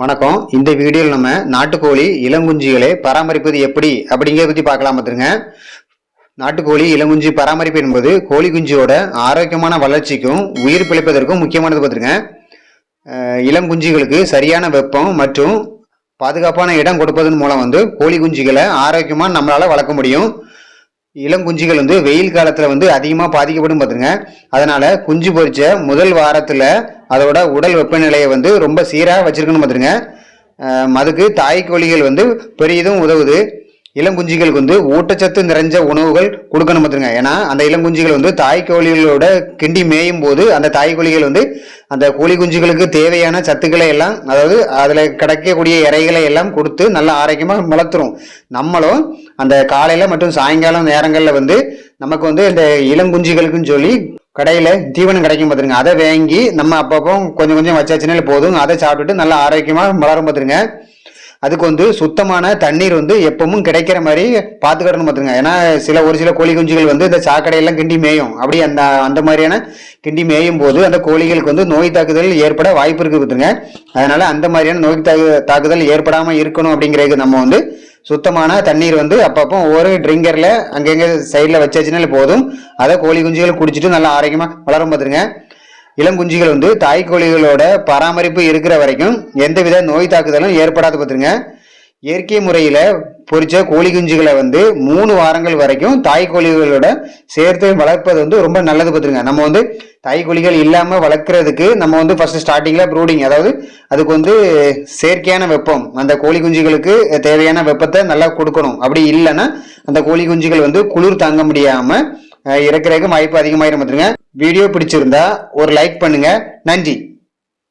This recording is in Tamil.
வணக்கம். இந்த வீடியோவில் நம்ம நாட்டுக்கோழி இளங்குஞ்சிகளை பராமரிப்பது எப்படி? அப்படிங்கிறத பற்றி பார்க்கலாம் பார்த்துருங்க. நாட்டுக்கோழி இளங்குஞ்சி பராமரிப்பு என்பது கோழி குஞ்சியோட ஆரோக்கியமான வளர்ச்சிக்கும் உயிர் பிழைப்பதற்கும் முக்கியமானது பார்த்துருங்க. இளங்குஞ்சிகளுக்கு இளம் குஞ்சுகளுக்கு சரியான வெப்பம் மற்றும் பாதுகாப்பான இடம் கொடுப்பதன் மூலம் வந்து கோழி குஞ்சுகளை ஆரோக்கியமாக நம்மளால் வளர்க்க முடியும். இளங்குஞ்சிகள் வந்து வெயில் காலத்தில் வந்து அதிகமாக பாதிக்கப்படும் பார்த்துங்க அதனால் குஞ்சு பொரிச்ச முதல் வாரத்தில் அதோட உடல் வெப்பநிலையை வந்து ரொம்ப சீராக வச்சுருக்கணும் பார்த்துருங்க. அதுக்கு தாய் கோழிகள் வந்து பெரியதும் உதவுது. இளங்குஞ்சிகளுக்கு வந்து ஊட்டச்சத்து நிறைஞ்ச உணவுகள் கொடுக்கணும் பார்த்துருங்க ஏன்னா அந்த இளங்குஞ்சிகள் வந்து தாய் கோழிகளோட கிண்டி மேயும் போது அந்த தாய் கோழிகள் வந்து அந்த கோழி குஞ்சுகளுக்கு தேவையான சத்துக்களை எல்லாம் அதாவது அதில் கிடைக்கக்கூடிய இறைகளை எல்லாம் கொடுத்து நல்லா ஆரோக்கியமாக வளர்த்துரும். நம்மளும் அந்த காலையில் மற்றும் சாயங்காலம் நேரங்களில் வந்து நமக்கு வந்து இந்த இளம் குஞ்சுகளுக்குன்னு சொல்லி கடையில் தீவனம் கிடைக்கும் பார்த்துருங்க அதை வாங்கி நம்ம அப்பப்போ கொஞ்சம் கொஞ்சம் வச்சாச்சுனால போதும். அதை சாப்பிட்டுட்டு நல்லா ஆரோக்கியமாக வளரும் பார்த்துருங்க அதுக்கு வந்து சுத்தமான தண்ணீர் வந்து எப்பவும் கிடைக்கிற மாதிரி பார்த்துக்கணும் பார்த்துங்க ஏன்னா சில ஒரு சில கோழி குஞ்சுகள் வந்து இந்த சாக்கடையெல்லாம் கிண்டி மேயும். அப்படி அந்த அந்த மாதிரியான கிண்டி மேயும் போது அந்த கோழிகளுக்கு வந்து நோய் தாக்குதல் ஏற்பட வாய்ப்பு இருக்குது பார்த்துங்க அதனால அந்த மாதிரியான நோய் தாக்கு தாக்குதல் ஏற்படாமல் இருக்கணும் அப்படிங்கிறதுக்கு நம்ம வந்து சுத்தமான தண்ணீர் வந்து அப்பப்போ ஒவ்வொரு ட்ரிங்கரில் அங்கங்கே சைடில் வச்சாச்சுனாலே போதும். அதை கோழி குஞ்சுகள் குடிச்சிட்டு நல்லா ஆரோக்கியமாக வளரும் பார்த்துருங்க இளம் குஞ்சுகள் வந்து தாய் கோழிகளோட பராமரிப்பு இருக்கிற வரைக்கும் எந்தவித நோய் தாக்குதலும் ஏற்படாது பார்த்துருங்க. இயற்கை முறையில் பொறிச்ச கோழி குஞ்சுகளை வந்து மூணு வாரங்கள் வரைக்கும் தாய் கோழிகளோட சேர்த்து வளர்ப்பது வந்து ரொம்ப நல்லது பார்த்துருங்க. நம்ம வந்து தாய் கோழிகள் இல்லாமல் வளர்க்குறதுக்கு நம்ம வந்து ஃபர்ஸ்ட் ஸ்டார்டிங்கில் ப்ரூடிங் அதாவது அதுக்கு வந்து செயற்கையான வெப்பம் அந்த கோழி குஞ்சுகளுக்கு தேவையான வெப்பத்தை நல்லா கொடுக்கணும். அப்படி இல்லைன்னா அந்த கோழி குஞ்சுகள் வந்து குளிர் தாங்க முடியாமல் இறக்குறதுக்கு வாய்ப்பு அதிகமாயிரும் பார்த்துருங்க. வீடியோ பிடிச்சிருந்தா ஒரு லைக் பண்ணுங்க. நன்றி.